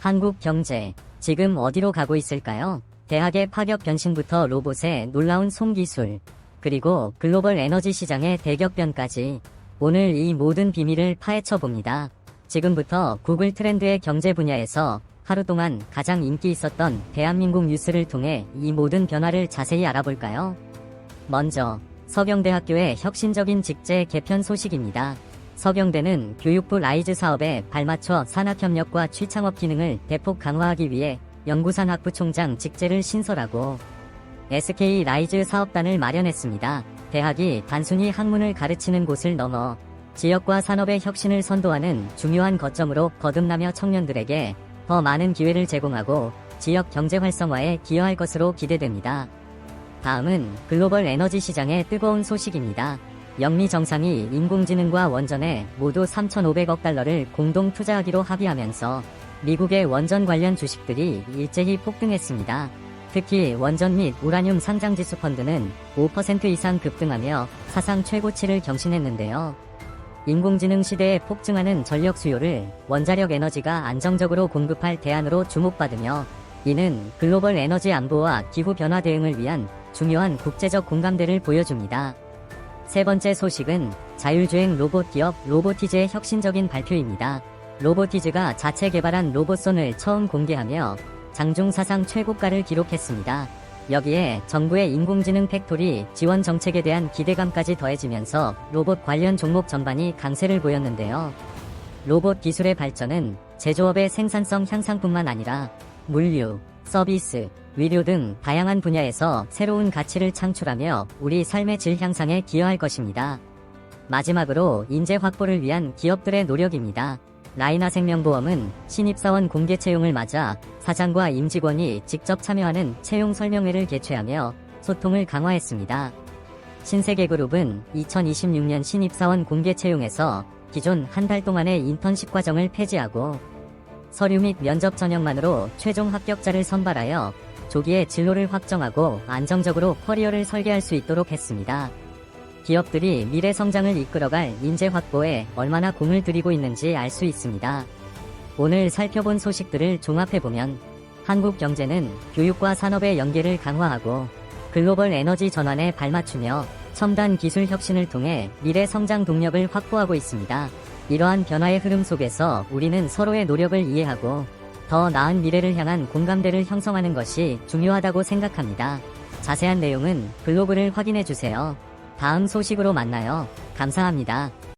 한국 경제 지금 어디로 가고 있을까요? 대학의 파격 변신부터 로봇의 놀라운 손기술 그리고 글로벌 에너지 시장의 대격변까지 오늘 이 모든 비밀을 파헤쳐 봅니다. 지금부터 구글 트렌드의 경제 분야에서 하루 동안 가장 인기 있었던 대한민국 뉴스를 통해 이 모든 변화를 자세히 알아볼까요? 먼저 서경대학교의 혁신적인 직제 개편 소식입니다. 서경대는 교육부 라이즈 사업에 발맞춰 산학협력과 취창업 기능을 대폭 강화하기 위해 연구산 학부총장 직제를 신설하고 SK 라이즈 사업단을 마련했습니다. 대학이 단순히 학문을 가르치는 곳을 넘어 지역과 산업의 혁신을 선도하는 중요한 거점으로 거듭나며 청년들에게 더 많은 기회를 제공하고 지역 경제 활성화에 기여할 것으로 기대됩니다. 다음은 글로벌 에너지 시장의 뜨거운 소식입니다. 영미 정상이 인공지능과 원전에 모두 3,500억 달러를 공동 투자하기로 합의하면서 미국의 원전 관련 주식들이 일제히 폭등했습니다. 특히 원전 및 우라늄 상장지수 펀드는 5% 이상 급등하며 사상 최고치를 경신했는데요. 인공지능 시대에 폭증하는 전력 수요를 원자력 에너지가 안정적으로 공급할 대안으로 주목받으며 이는 글로벌 에너지 안보와 기후 변화 대응을 위한 중요한 국제적 공감대를 보여줍니다. 세 번째 소식은 자율주행 로봇 기업 로보티즈의 혁신적인 발표입니다. 로보티즈가 자체 개발한 로봇손을 처음 공개하며 장중 사상 최고가를 기록했습니다. 여기에 정부의 인공지능 팩토리 지원 정책에 대한 기대감까지 더해지면서 로봇 관련 종목 전반이 강세를 보였는데요. 로봇 기술의 발전은 제조업의 생산성 향상뿐만 아니라 물류, 서비스, 의료 등 다양한 분야에서 새로운 가치를 창출하며 우리 삶의 질 향상에 기여할 것입니다. 마지막으로 인재 확보를 위한 기업들의 노력입니다. 라이나 생명보험은 신입사원 공개 채용을 맞아 사장과 임직원이 직접 참여하는 채용 설명회를 개최하며 소통을 강화했습니다. 신세계그룹은 2026년 신입사원 공개 채용에서 기존 한 달 동안의 인턴십 과정을 폐지하고 서류 및 면접 전형만으로 최종 합격자를 선발하여 조기에 진로를 확정하고 안정적으로 커리어를 설계할 수 있도록 했습니다. 기업들이 미래 성장을 이끌어갈 인재 확보에 얼마나 공을 들이고 있는지 알 수 있습니다. 오늘 살펴본 소식들을 종합해보면 한국 경제는 교육과 산업의 연계를 강화하고 글로벌 에너지 전환에 발맞추며 첨단 기술 혁신을 통해 미래 성장 동력을 확보하고 있습니다. 이러한 변화의 흐름 속에서 우리는 서로의 노력을 이해하고 더 나은 미래를 향한 공감대를 형성하는 것이 중요하다고 생각합니다. 자세한 내용은 블로그를 확인해 주세요. 다음 소식으로 만나요. 감사합니다.